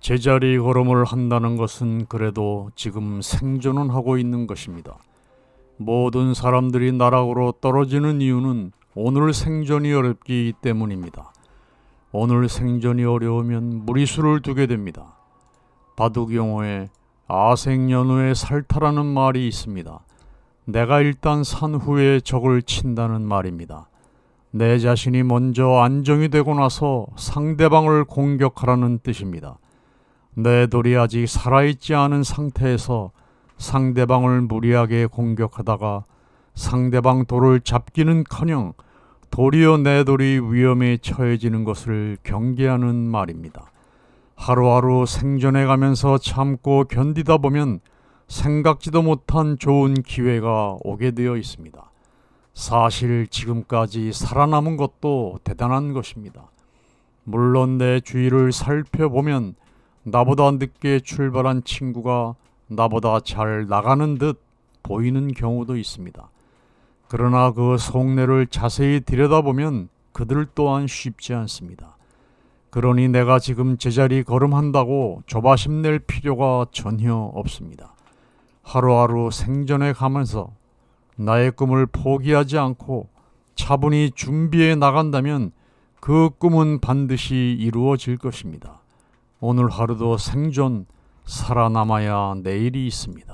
제자리 걸음을 한다는 것은 그래도 지금 생존은 하고 있는 것입니다. 모든 사람들이 나락으로 떨어지는 이유는 오늘 생존이 어렵기 때문입니다. 오늘 생존이 어려우면 무리수를 두게 됩니다. 바둑 용어에 아생연후에 살타라는 말이 있습니다. 내가 일단 산 후에 적을 친다는 말입니다. 내 자신이 먼저 안정이 되고 나서 상대방을 공격하라는 뜻입니다. 내 돌이 아직 살아있지 않은 상태에서 상대방을 무리하게 공격하다가 상대방 돌을 잡기는커녕 도리어 내 돌이 위험에 처해지는 것을 경계하는 말입니다. 하루하루 생존해 가면서 참고 견디다 보면 생각지도 못한 좋은 기회가 오게 되어 있습니다. 사실 지금까지 살아남은 것도 대단한 것입니다. 물론 내 주위를 살펴보면 나보다 늦게 출발한 친구가 나보다 잘 나가는 듯 보이는 경우도 있습니다. 그러나 그 속내를 자세히 들여다보면 그들 또한 쉽지 않습니다. 그러니 내가 지금 제자리 걸음한다고 조바심 낼 필요가 전혀 없습니다. 하루하루 생존해 가면서 나의 꿈을 포기하지 않고 차분히 준비해 나간다면 그 꿈은 반드시 이루어질 것입니다. 오늘 하루도 생존, 살아남아야 내일이 있습니다.